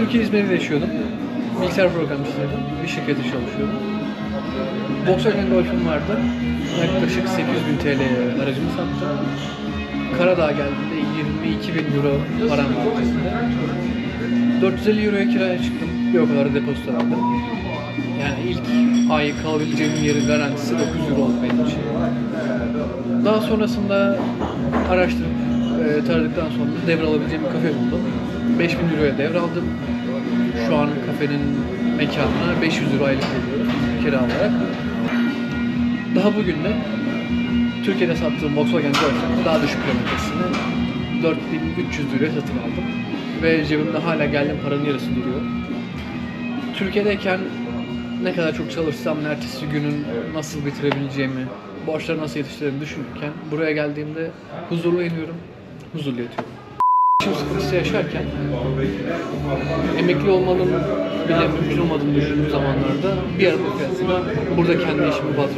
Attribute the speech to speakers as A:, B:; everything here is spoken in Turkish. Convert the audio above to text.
A: Türkiye İzmir'de yaşıyordum. Bilgisayar programcısıydım. Bir şirkette çalışıyordum. Volkswagen Golf'üm vardı. Yaklaşık 800 bin TL'ye aracımı sattım. Karadağ geldiğinde 22 bin euro param vardı. 450 euroya kiraya çıktım. Bir o kadar da depozito verdim. Yani ilk ay kalabileceğim yerin garantisi 900 euro oldu benim için. Daha sonrasında araştırıp e, taradıktan sonra devralabileceğim bir kafe buldum. 5000 euroya devraldım. Şu an kafenin mekanına 500 euro aylık veriyorum kira olarak. Daha bugün de Türkiye'de sattığım Volkswagen Golf'ün daha düşük kilometresini 4300 liraya satın aldım. Ve cebimde hala geldiğim paranın yarısı duruyor. Türkiye'deyken ne kadar çok çalışsam ertesi günün nasıl bitirebileceğimi, borçları nasıl yetiştireceğimi düşünürken buraya geldiğimde huzurlu iniyorum, huzurlu yatıyorum. Şimdi sıkıntısı yaşarken emekli olmanın bile mümkün olmadığını düşündüğüm zamanlarda bir araba kıyasında burada kendi işimi oldum.